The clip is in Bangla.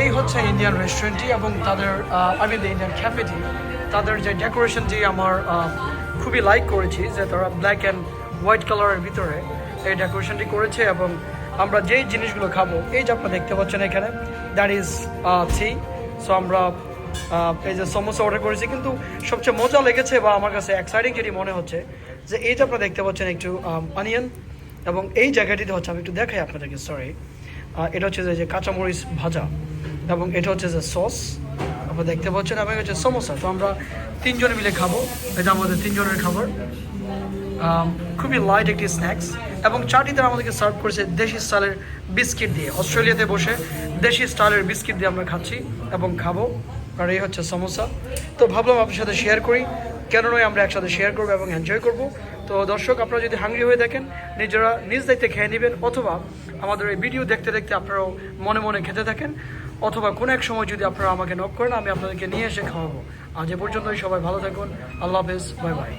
এই হচ্ছে ইন্ডিয়ান রেস্টুরেন্টটি এবং তাদের আই মিন ইন্ডিয়ান ক্যাফেটি তাদের যে ডেকোরেশনটি আমার খুবই লাইক করেছি, যে তারা ব্ল্যাক অ্যান্ড হোয়াইট কালারের ভিতরে এই ডেকোরেশনটি করেছে এবং আমরা যেই জিনিসগুলো খাব, এই যে আপনারা দেখতে পাচ্ছেন এখানে দ্যাট ইজ থি সো আমরা এই যে সমোসা অর্ডার করেছি, কিন্তু সবচেয়ে মজা লেগেছে বা আমার কাছে এক্সাইটিং যেটি মনে হচ্ছে, যে এই যে আপনারা দেখতে পাচ্ছেন একটু অনিয়ন এবং এই জায়গাটিতে হচ্ছে, আমি একটু দেখাই আপনাদেরকে সরি এটা হচ্ছে যে- কাঁচামরিচ ভাজা এবং এটা হচ্ছে যে সস। আপনারা দেখতে পাচ্ছেন এবং হচ্ছে সমোসা। তো আমরা তিনজনে মিলে খাব। এটা আমাদের তিনজনের খাবার। খুবই লাইট একটি স্ন্যাক্স এবং চাটি তারা আমাদেরকে সার্ভ করেছে দেশি স্টাইলের বিস্কিট দিয়ে। অস্ট্রেলিয়াতে বসে দেশি স্টাইলের বিস্কিট দিয়ে আমরা খাচ্ছি এবং খাব। আর এই হচ্ছে সমোসা। তো ভাবলাম আপনার সাথে শেয়ার করি। কেন নয় আমরা একসাথে শেয়ার করব এবং এনজয় করব। তো দর্শক, আপনারা যদি হাঙ্গি হয়ে দেখেন, নিজেরা নিজ দায়িত্বে খেয়ে নেবেন, অথবা আমাদের এই ভিডিও দেখতে দেখতে আপনারাও মনে মনে খেতে থাকেন, অথবা কোনো এক সময় যদি আপনারা আমাকে নক করেন, আমি আপনাদেরকে নিয়ে এসে খাওয়াবো। আজ এ পর্যন্তই, সবাই ভালো থাকুন, আল্লাহ হাফেজ, বাই বাই।